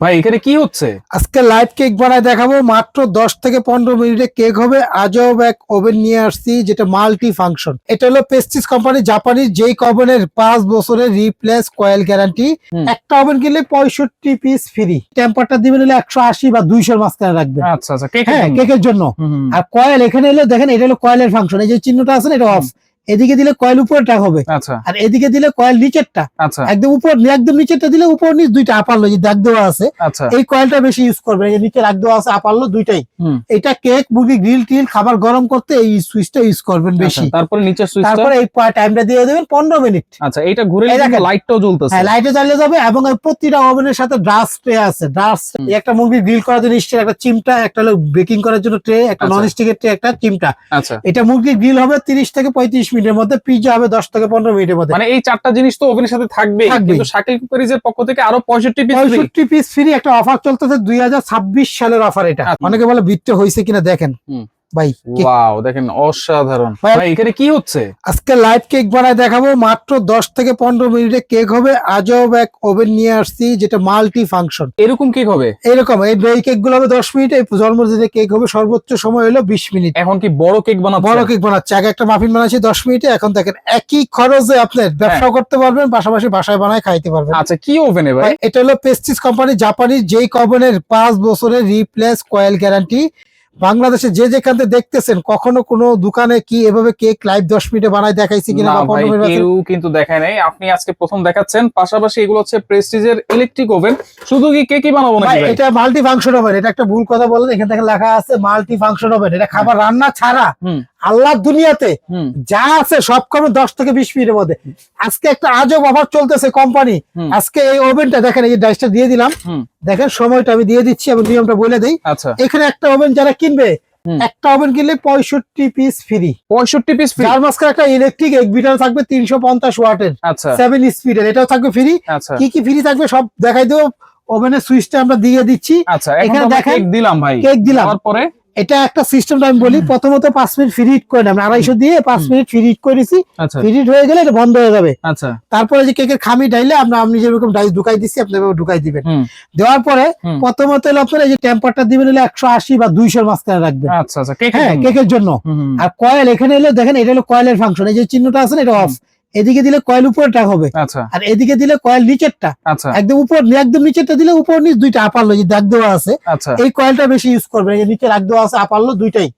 ভাই এখানে কি হচ্ছে? আজকে লাইভ কেক বানায় দেখাবো। মাত্র দশ থেকে পনেরো মিনিটে কেক হবে। আজব এক ওভেন নিয়ে আসছি যেটা মাল্টি ফাংশন এটা হলো পেস্টিস কোম্পানি জাপানি যেই ওভেনের পাঁচ বছরের রিপ্লেস কয়েল গ্যারান্টি একটা ওভেন কিনলে পঁয়ষট্টি পিস ফ্রি টেম্পারটা দিবেন হলে একশো আশি বা দুইশোর মাঝখানে রাখবেন। আচ্ছা আচ্ছা হ্যাঁ কেকের জন্য। আর কয়েল এখানে এলে দেখেন এটা হলো কয়েলের ফাংশন এই যে চিহ্নটা আছে না এটা অফ এদিকে দিলে কয়েল উপরটা হবে। আচ্ছা। আর এদিকে দিলে কয়েল নিচেরটা। আচ্ছা। একদম উপর একদম নিচেরটা দিলে উপর নিচ দুইটা আপারলো যে দাগ দেওয়া আছে আচ্ছা। এই কয়েলটা বেশি ইউজ করবেন এই যে নিচে রাখ দেওয়া আছে আপারলো দুইটাই। এটা কেক মুরগি গ্রিল টিল খাবার গরম করতে এই সুইচটা ইউজ করবেন বেশি। তারপরে নিচের সুইচটা তারপরে এই টাইমটা দিয়ে দেবেন পনেরো মিনিট আচ্ছা এইটা ঘুরে। লাইটটাও জ্বলতেছে। হ্যাঁ লাইটে জ্বালিয়ে যাবে এবং প্রতিটা ওভেনের সাথে ড্রাস ট্রে আছে। ড্রাস একটা মুরগি গ্রিল করার জন্য স্টিল একটা চিমটা একটা হলো বেকিং করার জন্য ট্রে একটা। নন স্টিকের ট্রে একটা চিমটা। আচ্ছা। এটা মুরগি গ্রিল হবে তিরিশ থেকে পঁয়ত্রিশ মিনিটের মধ্যে পিজা হবে দশ থেকে পনেরো মিনিটের মধ্যে মানে এই চারটা জিনিস তো ওভেনের সাথে থাকবে। কিন্তু শাকিল কুকারিজের পক্ষ থেকে আরও পঁয়ষট্টি পিস পঁয়ষট্টি পিস ফ্রি একটা অফার চলতেছে দুই হাজার ছাব্বিশ সালের অফার এটা আচ্ছা। অনেকে বলে বৃত্তি হয়েছে কিনা দেখেন। ভাই ওয়াও দেখেন অসাধারণ। ভাই- এখানে কি হচ্ছে? আজকে লাইভ কেক বানায় দেখাবো মাত্র দশ থেকে পনেরো মিনিটে কেক হবে। আজব এক ওভেন নিয়ে আসছি যেটা মাল্টি ফাংশন এরকম কেক হবে? এরকম এই এই কেকগুলো হবে দশ মিনিট এই জন্মদিনের কেক হবে সর্বোচ্চ সময় হলো বিশ মিনিট। এখন কি বড় কেক বানাচ্ছে? বড় কেক বানাচ্ছে। আগে একটা মাফিন বানাচ্ছি দশ মিনিটে এখন দেখেন একই খরচে আপনার ব্যবসা করতে পারবেন পাশাপাশি বাসায় বানায় খাইতে পারবেন। আচ্ছা কি ওভেনে ভাই? এটা হলো পেস্টিস কোম্পানি জাপানি যেই কভেনের পাঁচ বছরের রিপ্লেস কয়েল গ্যারান্টি বাংলাদেশে যে যেখান থেকে দেখতেছেন কখনো কোনো দোকানে কি এভাবে কেক লাইভ দশ মিনিটে বানায় দেখাইছি কিনা না কেউ কিন্তু দেখায় নাই। আপনি আজকে প্রথম দেখাচ্ছেন। পাশাপাশি এগুলো হচ্ছে প্রেস্টিজের ইলেকট্রিক ওভেন শুধু কি কেকই বানাবো ভাই এটা মাল্টি ফাংশন ওভেন এটা একটা ভুল কথা বলেন এখান থেকে লেখা আছে মাল্টি ফাংশন ওভেন এটা খাবার রান্না ছাড়া হুম আল্লাহর দুনিয়াতে যা আছে সব কমে দশ থেকে বিশ মিনিটের মধ্যে। আজকে একটা আজব অফার চলতেছে কোম্পানি আজকে এই ওভেনটা দেখেন এই ডাইসটা দিয়ে দিলাম। দেখেন সময়টা আমি দিয়ে দিচ্ছি এবং নিয়মটা বলে দিই। আচ্ছা। এখানে একটা ওভেন যারা কিনবে একটা ওভেন কিনলে পঁয়ষট্টি পিস ফ্রি পঁয়ষট্টি পিস ফ্রি মাঝখানে একটা ইলেকট্রিক এক বিটার থাকবে তিনশো পঞ্চাশ ওয়াটের সেভেন স্পিডের এটাও থাকবে ফ্রি আচ্ছা। কি কি ফ্রি থাকবে সব দেখাই দেবো। ওভেনের সুইচটা আমরা দিয়ে দিচ্ছি। আচ্ছা এখানে দেখেন, দিলাম ভাই। কেক দিলাম। তারপরে এটা একটা সিস্টেমটা আমি বলি প্রথমত পাঁচ মিনিট ফ্রি হিট করে নেবেন। আড়াইশো দিয়ে পাঁচ মিনিট ফ্রি হিট করে আচ্ছা। ফ্রি হিট হয়ে গেলে এটা বন্ধ হয়ে যাবে। আচ্ছা। তারপরে যে কেকের খামি ডাইলে আমরা আপনি যেরকম ডাইস ঢুকাই দিচ্ছি আপনি ঢুকাই দিবেন। দেওয়ার পরে প্রথমত আপনার এই যে টেম্পারটা দিবেন হলে একশো আশি বা দুইশোর মাঝখানে রাখবেন। আচ্ছা আচ্ছা হ্যাঁ কেকের জন্য। আর কয়েল এখানে এলে দেখেন এটা হলো কয়েলের ফাংশন এই যে চিহ্নটা আছে না এটা অফ এদিকে দিলে কয়েল উপরটা হবে। আচ্ছা। আর এদিকে দিলে কয়েল নিচেরটা। আচ্ছা। একদম উপর একদম নিচেরটা দিলে উপর নিচ দুইটা আপারলো যে দাগ দেওয়া আছে আচ্ছা। এই কয়েলটা বেশি ইউজ করবেন এই নিচে রাখ দেওয়া আছে আপারলো দুইটাই।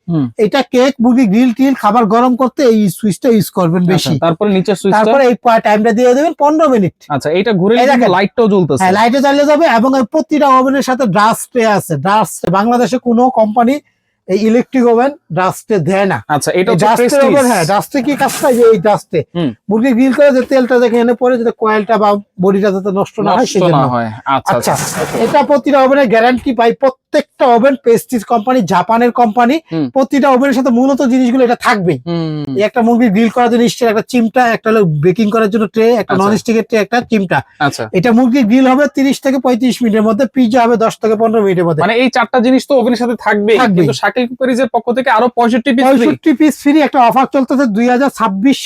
এটা কেক মুরগি গ্রিল টিল খাবার গরম করতে এই সুইচটা ইউজ করবেন বেশি। তারপরে নিচের সুইচ তারপরে এই টাইমটা দিয়ে দেবেন পনেরো মিনিট আচ্ছা এটা ঘুরে। লাইটটাও জ্বলতেছে। হ্যাঁ লাইটে জ্বালিয়ে যাবে এবং প্রতিটা ওভেনের সাথে ড্রাস ট্রে আছে। ড্রাস বাংলাদেশে কোনো কোম্পানি এই ইলেকট্রিক ওভেন ড্রাস ট্রে দেয় না। আচ্ছা এটা ডাস্টের প্রেস্টিজ হ্যাঁ ডাস্টে কি কাজটা যে এই ডাস্টে মুরগি গ্রিল করে যে তেলটা দেখে এনে পরে যাতে কয়েলটা বা বডিটা যাতে নষ্ট না হয় সেজন্য। না হয়। আচ্ছা আচ্ছা আচ্ছা। এটা প্রতিটা ওভেনের গ্যারান্টি পাই প্রত্যেকটা ওভেন পেস্টিজ কোম্পানি জাপানের কোম্পানি প্রতিটা ওভেনের সাথে মূলত জিনিসগুলো এটা থাকবে। একটা মুরগি গ্রিল করার জন্য স্টিল একটা চিমটা একটা হলো বেকিং করার জন্য ট্রে একটা আচ্ছা। নন স্টিকের ট্রে একটা চিমটা। আচ্ছা। এটা মুরগি গ্রিল হবে তিরিশ থেকে পঁয়ত্রিশ মিনিটের মধ্যে পিজা হবে দশ থেকে পনেরো মিনিটের মধ্যে। মানে এই চারটা জিনিস তো ওভেনের সাথে থাকবে। কিন্তু শাকিল কুকারিজের পক্ষ থেকে আরও পঁয়ষট্টি পিস পঁয়ষট্টি পিস ফ্রি একটা অফার চলতেছে দুই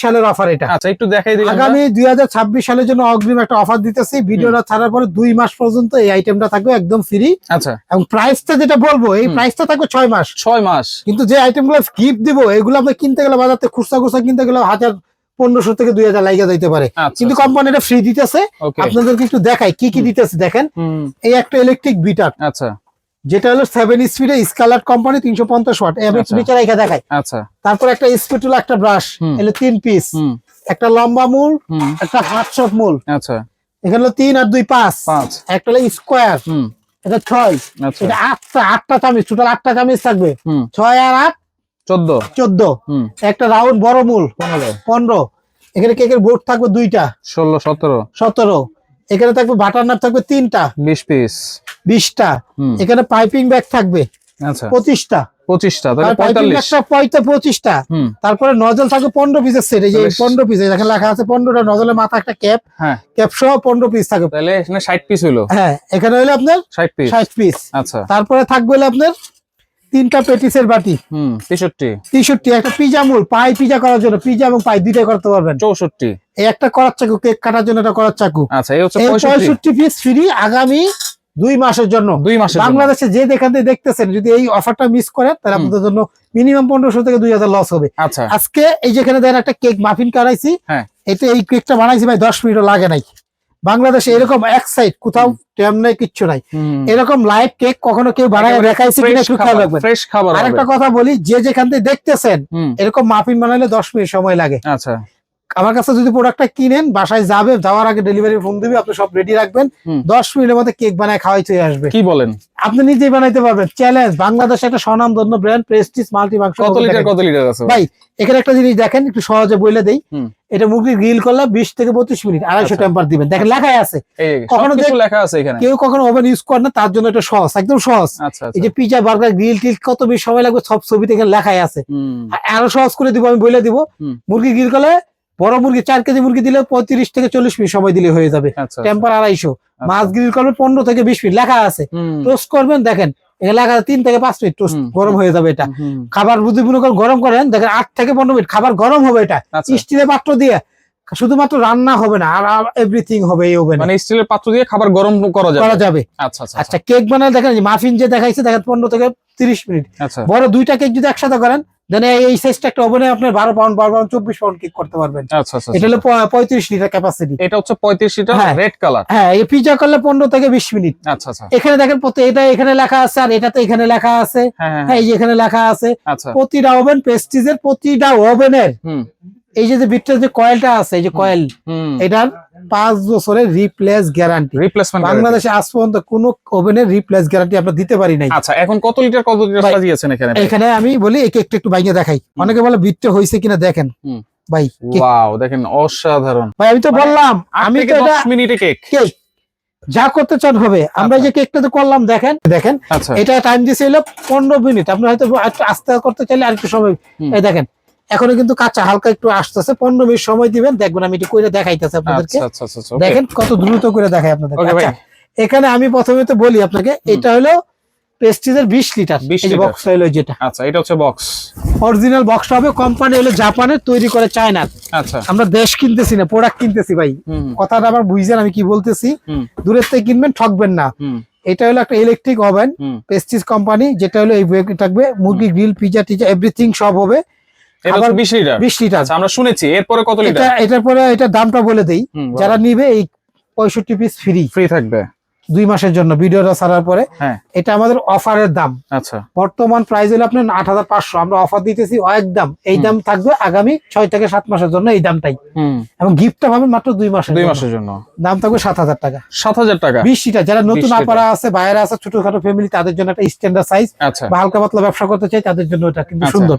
সালের অফার এটা। আচ্ছা একটু দেখাই দিলাম। আগামী দুই হাজার ছাব্বিশ সালের জন্য অগ্রিম একটা অফার দিতেছি। ভিডিওটা ছাড়ার পরে দুই মাস পর্যন্ত এই আইটেমটা থাকবে একদম ফ্রি আচ্ছা। এবং প্রাইসটা যেটা বলব এই। প্রাইসটা থাকবে ছয় মাস। ছয় মাস। কিন্তু যে আইটেমগুলো গিফট দিব এগুলো আপনি কিনতে গেলে বাজার থেকে খুচরা খুচরা কিনতে গেলে হাজার পনেরোশো থেকে দুই হাজার লাইগা যাইতে পারে। আচ্ছা কিন্তু কোম্পানি এটা ফ্রি দিতেছে। আপনাদেরকে একটু দেখাই কি কি। দিতেছে দেখেন। এই একটা ইলেকট্রিক বিটার আচ্ছা। যেটা হলো সেভেন স্পিডে স্কালার কোম্পানি তিনশো পঞ্চাশ ওয়াট আচ্ছা। নিচে রেখে দেখাই। আচ্ছা। তারপর একটা স্পিটুল একটা ব্রাশ। এলে তিন পিস একটা লম্বা মূল একটা হাটশপ মূল। আচ্ছা। এখানে হলো তিন আর দুই পাঁচ। পাঁচ। একটা হলো স্কোয়ার হুম। এটা ছয়। আচ্ছা। এটা আটটা আটটা চামিচ টোটাল আটটা চামিচ থাকবে। হুম। ছয় আর আট চোদ্দ। চোদ্দ। হুম। একটা রাউন্ড বড় মূল পনেরো। পনেরো। এখানে কেকের বোর্ড থাকবে দুইটা। ষোলো সতেরো। সতেরো। এখানে থাকবে বাটার নাট থাকবে তিনটা। বিশ পিস বিশটা। এখানে পাইপিং ব্যাগ থাকবে। আচ্ছা। পঁচিশটা। পঁচিশটা পঁচিশটা। তারপরে নজল থাকবে পনেরো পিসের সেট এই যে পনেরো পিস এখানে লেখা আছে পনেরোটা নজলের মাথা একটা ক্যাপ হ্যাঁ। ক্যাপ সহ পনেরো পিস থাকবে। তাহলে এখানে ষাট পিস হইল। হ্যাঁ এখানে হলো আপনার ষাট পিস ষাট পিস আচ্ছা। তারপরে থাকবে হলো আপনার তিনটা পেটিসের বাটি। তেষট্টি। তেষট্টি একটা পিজা মূল পাই পিজা করার জন্য। পিজা এবং পাই দুইটাই করতে পারবেন। চৌষট্টি। এই একটা করার চাকু কেক কাটার জন্য একটা করার চাকু। আচ্ছা পঁয়ষট্টি। পিস ফ্রি আগামী দুই মাসের জন্য। দুই জন্য। বাংলাদেশে যে থেকে দেখতেছেন যদি এই অফারটা মিস করেন তাহলে আপনাদের জন্য মিনিমাম পনেরোশো থেকে দুই হাজার লস হবে। আচ্ছা। আজকে এই যেখানে দেখেন একটা কেক মাফিন করাইছি। এতে এই কেকটা বানাইছি ভাই দশ মিনিটও লাগে নাই। বাংলাদেশে এরকম এক সাইড কোথাও ট্যাম নাই কিচ্ছু নাই। এরকম লাইভ কেক কখনো কেউ বানায় একেবারে দেখাইছে কিনা একটু খেয়াল খাবার, রাখবেন। কথা বলি যে যেখান থেকে দেখতেছেন এরকম মাফিন বানাইলে দশ মিনিট সময় লাগে। আচ্ছা। আমার কাছে যদি প্রোডাক্টটা কিনেন বাসায় যাবে যাওয়ার আগে ডেলিভারি ফোন দিবে আপনি সব রেডি রাখবেন। দশ মিনিটের মধ্যে কেক বানায় খাওয়াই চলে আসবে। কি বলেন? আপনি নিজেই বানাইতে পারবেন। চ্যালেঞ্জ বাংলাদেশে একটা স্বনামধন্য ব্র্যান্ড প্রেস্টিজ মাল্টি মাংস কত লিটার কত লিটার আছে? ভাই এখানে একটা জিনিস দেখেন একটু সহজে বলে দেই। এটা মুরগি গ্রিল করলে বিশ থেকে পঁচিশ মিনিট আড়াইশো আচ্ছা। টেম্পার দিবেন। দেখেন লেখাই আছে। কখনো কিছু লেখা আছে এখানে। কেউ কখনো ওভেন ইউজ করে না তার জন্য এটা সহজ একদম সহজ। আচ্ছা এই আচ্ছা যে পিজা বার্গার গ্রিল টিল কত বেশি সময় লাগবে সব ছবিতে এখানে লেখাই আছে। আর সহজ করে দিব আমি বলে দিব। মুরগি গ্রিল করলে বড় মুরগি চার কেজি মুরগি দিলে পঁয়ত্রিশ থেকে চল্লিশ মিনিট সময় দিলে হয়ে যাবে। আচ্ছা টেম্পার আড়াইশো। আচ্ছা। মাছ গ্রিল করলে পনেরো থেকে বিশ মিনিট লেখা আছে। টোস্ট করবেন দেখেন লেখা তিন থেকে পাঁচ মিনিট টোস্ট গরম হয়ে যাবে এটা। খাবার বুদ্ধি মনে গরম করেন দেখেন আট থেকে পনেরো মিনিট খাবার গরম হবে এটা। আচ্ছা। স্টিলের পাত্র দিয়ে শুধুমাত্র রান্না হবে না আর এভরিথিং হবে এই ওভেনে মানে স্টিলের পাত্র দিয়ে খাবার গরম করা করা যাবে। যাবে আচ্ছা আচ্ছা আচ্ছা। কেক বানালে দেখেন মাফিন যে দেখাইছে দেখেন পনেরো থেকে তিরিশ মিনিট। আচ্ছা। বড় দুইটা কেক যদি একসাথে করেন দেন এই সাইজটা একটা ওভেনে আপনি বারো পাউন্ড বারো পাউন্ড চব্বিশ পাউন্ড কেক করতে পারবেন। আচ্ছা আচ্ছা এটা হলো প- পঁয়ত্রিশ লিটার ক্যাপাসিটি এটা হচ্ছে পঁয়ত্রিশ লিটার হ্যাঁ। রেড কালার হ্যাঁ এই পিজা করলে পনেরো থেকে বিশ মিনিট আচ্ছা আচ্ছা। এখানে দেখেন প্রতি এটা এখানে লেখা আছে আর এটাতে এখানে লেখা আছে। হ্যাঁ হ্যাঁ হ্যাঁ এই যে এখানে লেখা আছে। আচ্ছা। প্রতিটা ওভেন প্রেস্টিজের প্রতিটা ওভেনের এই যে বিটটার যে কয়েলটা আছে এই যে কয়েল এটার পাঁচ বছরের রিপ্লেস গ্যারান্টি রিপ্লেসমেন্ট বাংলাদেশে আজ পর্যন্ত কোন ওভেনের রিপ্লেস গ্যারান্টি আমরা দিতে পারি নাই। আচ্ছা এখন কত লিটার কত লিটার সাজিয়েছেন এখানে এখানে আমি বলি এই কেকটা একটু বাইরে দেখাই। অনেকে বলে বিটটা হয়েছে কিনা দেখেন। ভাই ওয়াও দেখেন অসাধারণ। ভাই আমি তো মানে বললাম আমি তো এটা দশ মিনিটে কেক কেক যা করতে চান হবে। আমরা আচ্ছা। যে কেকটা তো করলাম দেখেন দেখেন আচ্ছা। এটা টাইম দিয়েছে হলো পনেরো মিনিট। আপনি হয়তো একটু আস্তে করতে চাইলে আর একটু সময় এই দেখেন এখনও কিন্তু কাঁচা হালকা একটু আসতেছে। পনেরো মিনিট সময় দিবেন দেখবেন আমি একটু করে দেখাইতেছি আপনাদেরকে। আচ্ছা আচ্ছা আচ্ছা. দেখেন কত দ্রুত করে দেখাই আপনাদের এখানে আমি প্রথমে তো বলি আপনাকে এটা হলো লিটার। 20 লিটার। বক্স হলো যেটা। আচ্ছা এটা হচ্ছে বক্স অরিজিনাল বক্সটা হবে কোম্পানি হলো জাপানের তৈরি করে চায়নার। আচ্ছা। আমরা দেশ কিনতেছি না প্রোডাক্ট কিনতেছি ভাই। কথাটা আবার বুঝছেন আমি কি বলতেছি? দূরের থেকে কিনবেন ঠকবেন না। এটা হলো একটা ইলেকট্রিক ওভেন হুম। প্রেস্টিজ কোম্পানি যেটা হলো এই থাকবে মুরগি গ্রিল পিজা টিজা এভরিথিং সব হবে। এটা আবার হচ্ছে বিশ লিটার। বিশ লিটার। আচ্ছা আমরা শুনেছি এরপরে কত এটা এটার পরে এটা দামটা বলে দেই। যারা নিবে এই পঁয়ষট্টি পিস ফ্রি ফ্রি থাকবে। দুই মাসের জন্য ভিডিওটা ছাড়ার পরে হ্যাঁ। এটা আমাদের অফারের দাম। আচ্ছা। বর্তমান প্রাইস হলো আপনার আট হাজার পাঁচশো। আমরা অফার দিতেছি একদম এই দাম থাকবে আগামী ছয় থেকে সাত মাসের জন্য এই দামটাই। হুম। এবং গিফটটা পাবেন মাত্র দুই মাসের দুই মাসের জন্য। দাম থাকবে সাত হাজার টাকা। সাত হাজার টাকা। বিশ সিটার যারা নতুন আপারা আছে বাইরে আছে ছোটখাটো ফ্যামিলি তাদের জন্য একটা স্ট্যান্ডার্ড সাইজ আচ্ছা। বা হালকা পাতলা ব্যবসা করতে চাই তাদের জন্য এটা কিন্তু আচ্ছা। সুন্দর।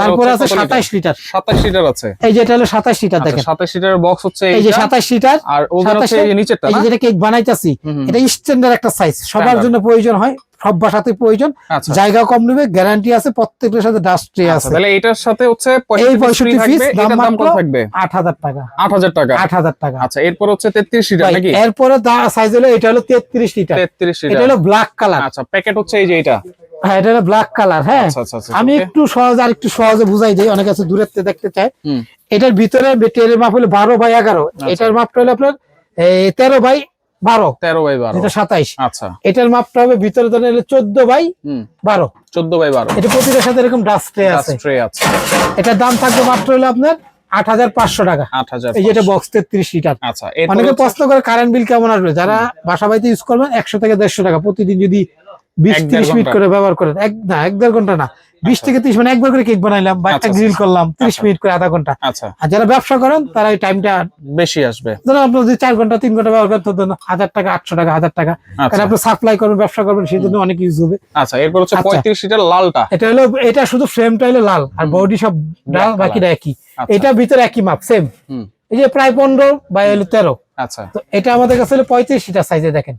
তারপরে আছে সাতাইশ লিটার? সাতাশ লিটার আছে। এই যে এটা হলো সাতাইশ লিটার দেখেন। সাতাশ লিটার বক্স হচ্ছে এই যে সাতাইশ লিটার আর ওদের হচ্ছে 27 এই যে নিচেরটা এই যে যেটা কেক বানাইতেছি। এটা স্ট্যান্ডার্ড একটা সাইজ সবার জন্য প্রয়োজন হয় সব বাসাতে প্রয়োজন। আচ্ছা। জায়গা কম নেবে গ্যারান্টি আছে প্রত্যেকটার সাথে ডাস্ট ট্রে আচ্ছা, আছে। তাহলে এটার সাথে হচ্ছে এই 65 65 থাকবে দাম কত থাকবে? আট হাজার টাকা। আট হাজার টাকা। আট হাজার টাকা। আচ্ছা এরপর হচ্ছে তেত্রিশ লিটার ভাই, নাকি? এরপরে সাইজ হলো এটা হলো তেত্রিশ লিটার তেত্রিশ এটা হলো ব্ল্যাক কালার আচ্ছা প্যাকেট হচ্ছে এই যে এটা। হ্যাঁ এটা হলো ব্ল্যাক কালার হ্যাঁ। আচ্ছা আমি একটু সহজ আর একটু সহজে বুঝাই দিই অনেক আছে দূরের থেকে দেখতে চায়। এটার ভিতরে টেরের মাপ হলো বারো বাই এগারো। আচ্ছা। এটার মাপটা হলো আপনার এই, তেরো বাই বারো। তেরো বাই বারো। এটা সাতাইশ। আচ্ছা। এটার মাপটা হবে ভিতরে ধরেন চোদ্দ বাই বারো। চোদ্দ বাই বারো। এটা প্রতিটার সাথে এরকম ডাস্ট ট্রে আছে। এটার দাম থাকবে মাত্র হলো আপনার আট হাজার পাঁচশো টাকা। আট হাজার এই যেটা বক্স তেত্রিশ লিটার। আচ্ছা অনেকে প্রশ্ন করে কারেন্ট বিল কেমন আসবে? যারা বাসা বাড়িতে ইউজ করবেন একশো থেকে দেড়শো টাকা প্রতিদিন যদি বিশ এক তিরিশ মিনিট করে ব্যবহার করেন। এক না এক দেড় ঘণ্টা না। বিশ আচ্ছা। থেকে ত্রিশ মানে একবার করে কেক বানাইলাম বা একটা আচ্ছা, গ্রিল আচ্ছা। করলাম ত্রিশ আচ্ছা। মিনিট করে আধা ঘণ্টা। আচ্ছা। আর যারা ব্যবসা করেন তারা এই টাইমটা বেশি আসবে। ধরুন আপনার যদি চার ঘণ্টা তিন ঘণ্টা ব্যবহার করেন তো ধরুন হাজার টাকা আটশো টাকা হাজার টাকা। কারণ আচ্ছা আপনি সাপ্লাই করবেন ব্যবসা করবেন সেই জন্য অনেক ইউজ হবে। আচ্ছা এরপর হচ্ছে আচ্ছা। পঁয়ত্রিশ লিটার লালটা। এটা হলো এটা শুধু ফ্রেমটা হলো লাল আর বডি সব ডাল। বাকিটা একই। আচ্ছা। এটা ভিতরে একই মাপ সেম এই যে প্রায় পনেরো বা হলো তেরো। আচ্ছা। তো এটা আমাদের কাছে হলো পঁয়ত্রিশ লিটার সাইজে দেখেন।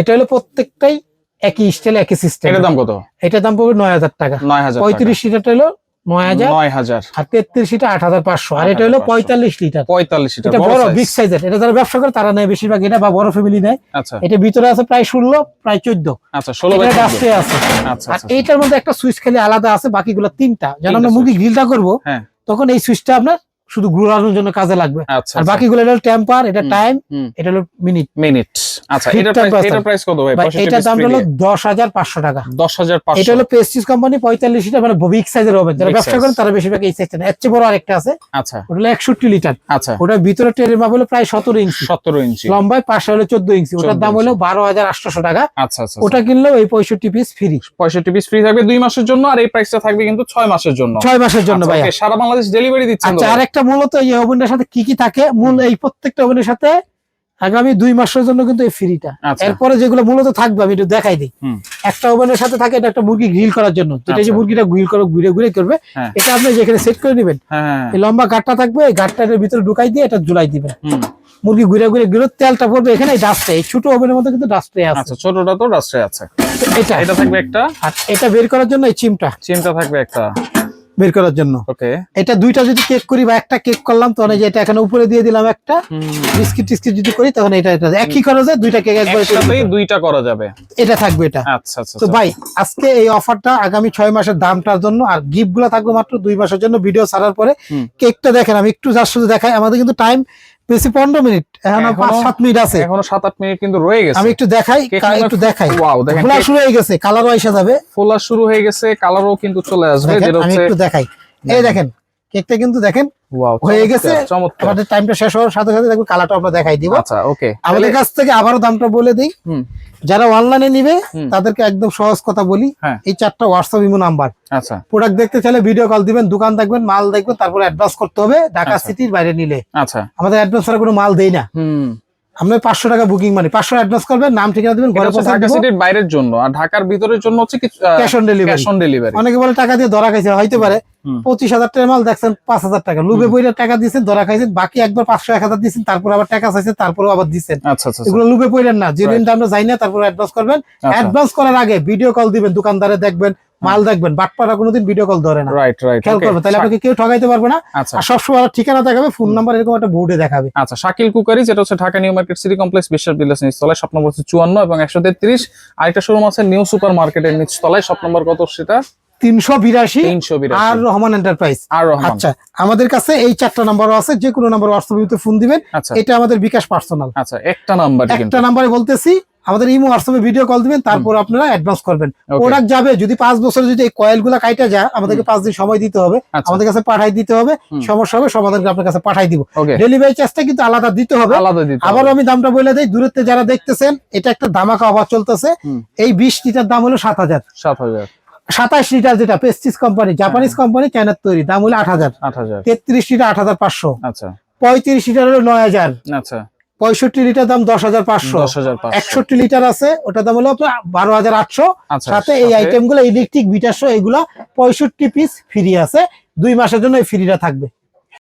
এটা হলো প্রত্যেকটাই একই স্টাইল একই সিস্টেম এটার দাম কত? এটার দাম পড়বে নয় হাজার টাকা। নয় হাজার পঁয়ত্রিশ লিটারটা হলো নয় হাজার। নয় হাজার। আর তেত্রিশ লিটার আট হাজার পাঁচশো। আর এটা হলো 8,500 পঁয়তাল্লিশ লিটার পঁয়তাল্লিশ লিটার এটা বড়। বিগ সাইজের এটা যারা ব্যবসা করে তারা নেয় বেশিরভাগ এটা বা বড় ফ্যামিলি নেয়। আচ্ছা। এটা ভিতরে আছে প্রায় ষোলো প্রায় চোদ্দ। আচ্ছা ষোলো। ডাস্টে আছে। আচ্ছা আর আচ্ছা এইটার মধ্যে একটা সুইচ খালি আলাদা আছে বাকিগুলো তিনটা। তিনটা আমরা মুরগি গ্রিলটা করব হ্যাঁ। তখন এই সুইচটা আপনার শুধু ঘোরানোর জন্য কাজে লাগবে। আচ্ছা আর বাকিগুলো এটা টেম্পার এটা টাইম এটা হলো মিনিট মিনিট আচ্ছা এটা temper এটা প্রাইস কত ভাই? এটার দাম হলো দশ হাজার পাঁচশো টাকা। দশ হাজার এটা হলো পেস্টিস কোম্পানি পঁয়তাল্লিশ লিটার মানে বিগ সাইজের হবে। যারা ব্যবসা করেন তারা বেশিরভাগ এই সাইজটা এর চেয়ে বড় আরেকটা আছে। আচ্ছা। ওটা হলো একষট্টি লিটার। আচ্ছা। ওটার ভিতরে ট্রেনের মাপ হলো প্রায় সতেরো ইঞ্চি। সতেরো ইঞ্চি। লম্বায় পাশে হলো চোদ্দ ইঞ্চি। ওটার দাম হলো ইঞ্চি। বারো হাজার আটশোশো টাকা। আচ্ছা আচ্ছা ওটা কিনলেও এই পঁয়ষট্টি পিস ফ্রি পঁয়ষট্টি পিস ফ্রি থাকবে দুই মাসের জন্য আর এই প্রাইসটা থাকবে কিন্তু ছয় মাসের জন্য। ছয় মাসের জন্য আচ্ছা, okay, সারা বাংলাদেশ ডেলিভারি দিচ্ছেন আচ্ছা তো? আর একটা মূলত এই ওভেনটার সাথে কি কি থাকে? মূল এই প্রত্যেকটা ওভেনের সাথে আগামী দুই মাসের জন্য কিন্তু এই ফ্রিটা আচ্ছা। এরপরে যেগুলো মূলত থাকবে আমি একটু দেখাই দিই। একটা ওভেনের সাথে থাকে এটা একটা মুরগি গ্রিল করার জন্য। যেটা যে আচ্ছা। মুরগিটা গ্রিল করে ঘুরে ঘুরে করবে হ্যাঁ। এটা আপনি যেখানে সেট করে নেবেন হ্যাঁ হ্যাঁ, এই লম্বা গাঠটা থাকবে এই গাঠটা এর ভিতরে ঢুকাই দিয়ে এটা ঝুলাই দিবেন। মুরগি ঘুরে ঘুরে ঘুরে তেলটা পড়বে এখানে এই ডাস্টে এই ছোট ওভেনের মধ্যে কিন্তু ডাস্টে আছে। আচ্ছা ছোটটা তো রাস্তায় আছে। এটা। এটা থাকবে একটা? আর এটা বের করার জন্য এই চিমটা। চিমটা থাকবে একটা। বের করার জন্য। ওকে এটা দুইটা যদি কেক করি বা একটা কেক করলাম তখন এই যে এটা এখানে উপরে দিয়ে দিলাম একটা। বিস্কিট টিস্কিট যদি করি তখন এটা এটা একই করা যায় দুইটা কেক একবার দুইটা করা যাবে। এটা থাকবে এটা। আচ্ছা আচ্ছা তো ভাই আজকে এই অফারটা আগামী ছয় মাসের দামটার জন্য আর গিফটগুলো থাকবে মাত্র দুই মাসের জন্য ভিডিও ছাড়ার পরে। কেকটা দেখেন আমি একটু যার শুধু দেখাই আমাদের কিন্তু টাইম বেশি পনেরো মিনিট। এখন এখনো- পাঁচ সাত মিনিট আছে। এখনও সাত আট মিনিট কিন্তু রয়ে গেছে। আমি একটু দেখাই একটু দেখাই। ওয়াও দেখেন খোলা শুরু হয়ে গেছে কালারও এসে যাবে। ফোলা শুরু হয়ে গেছে কালারও কিন্তু চলে আসবে আমি একটু দেখাই। এই দেখেন কেকটা কিন্তু দেখেন হয়ে গেছে। চমৎকার। আমাদের টাইমটা শেষ হওয়ার সাথে সাথে দেখবেন কালারটা আমরা দেখাই দিব। আচ্ছা ওকে আমাদের কাছ থেকে আবারও দামটা বলে দিই। যারা অনলাইনে নিবে তাদেরকে একদম সহজ কথা বলি। হ্যাঁ। এই চারটা হোয়াটসঅ্যাপ ইমো নাম্বার আচ্ছা। প্রোডাক্ট দেখতে চাইলে ভিডিও কল দিবেন দোকান দেখবেন মাল দেখবেন তারপরে অ্যাডভান্স করতে হবে। ঢাকা আচ্ছা। সিটির বাইরে নিলে। আচ্ছা। আমাদের অ্যাডভান্স ছাড়া কোনো মাল দেই না। আমরা পাঁচশো টাকা বুকিং মানে পাঁচশো অ্যাডভান্স করবেন নাম ঠিকানা দিবেন ঘরে পৌঁছে ঢাকা সিটির বাইরের জন্য আর ঢাকার ভিতরের জন্য হচ্ছে cash on cash on delivery অনেকে বলে টাকা দিয়ে ধরা খাইছে হইতে পারে। পঁচিশ হাজার টাকার মাল দেখছেন পাঁচ হাজার টাকা। লুবে বইটা টাকা দিচ্ছেন ধরা খাইছেন বাকি একবার পাঁচশো এক হাজার দিচ্ছেন তারপর আবার টাকা চাইছেন তারপরে আবার দিচ্ছেন আচ্ছা আচ্ছা এগুলো লুবে পড়েন না যে আমরা যাই না তারপর অ্যাডভান্স করবেন। আচ্ছা। অ্যাডভান্স করার আগে ভিডিও কল দিবেন দোকানদারে দেখবেন মাল দেখবেন বাটপাড়া কোনোদিন ভিডিও কল ধরে না। রাইট রাইট খেয়াল করবেন তাহলে আপনাকে কেউ ঠকাইতে পারবে না। আচ্ছা। আর সবসময় ঠিকানা দেখাবে ফোন নাম্বার এরকম একটা বোর্ডে দেখাবে। আচ্ছা শাকিল কুকারি যেটা হচ্ছে Dhaka New Market City Complex বিশ্বের বিলাস নিচতলায় শপ নম্বর হচ্ছে চুয়ান্ন এবং একশো তেত্রিশ। আরেকটা শোরুম আছে নিউ সুপার মার্কেটের নিচতলায় শপ নম্বর কত সেটা? তিনশো বিরাশি তিনশো আর রহমান এন্টারপ্রাইজ আর আচ্ছা আমাদের কাছে এই চারটা নাম্বারও আছে যে কোনো নাম্বার হোয়াটসঅ্যাপে ফোন দিবেন। আচ্ছা। এটা আমাদের বিকাশ পার্সোনাল। আচ্ছা একটা নাম্বার একটা নাম্বারে বলতেছি আমাদের ইমো হোয়াটসঅ্যাপে ভিডিও কল দিবেন তারপর আপনারা অ্যাডভান্স করবেন। প্রোডাক্ট যাবে যদি পাঁচ বছরে যদি এই কয়েলগুলা কাইটা যায় আমাদেরকে পাঁচ দিন সময় দিতে হবে আচ্ছা। আমাদের কাছে পাঠাই দিতে হবে সমস্যা হবে সমাধান আপনার কাছে পাঠাই দিব। ডেলিভারি চার্জটা কিন্তু আলাদা দিতে হবে। আবার আমি দামটা বলে দেই দূরত্বে যারা দেখতেছেন এটা একটা ধামাকা অফার চলতেছে। এই বিশ লিটার দাম হলো সাত হাজার। সাত হাজার। সাতাশ লিটার যেটা পেস্টিস কোম্পানি জাপানিজ। কোম্পানি চায়নার তৈরি দাম হলো আট হাজার। আট হাজার। তেত্রিশ লিটার আট হাজার পাঁচশো। আচ্ছা। পঁয়ত্রিশ লিটার হলো নয় হাজার। আচ্ছা। পঁয়ষট্টি লিটার দাম দশ হাজার পাঁচশো। দশ হাজার একষট্টি লিটার আছে ওটার দাম হলো আপনার বারো হাজার আটশো। আচ্ছা সাথে এই আইটেমগুলো ইলেকট্রিক বিটার এগুলা পঁয়ষট্টি পিস ফ্রি আছে। দুই মাসের জন্য এই ফ্রিটা থাকবে।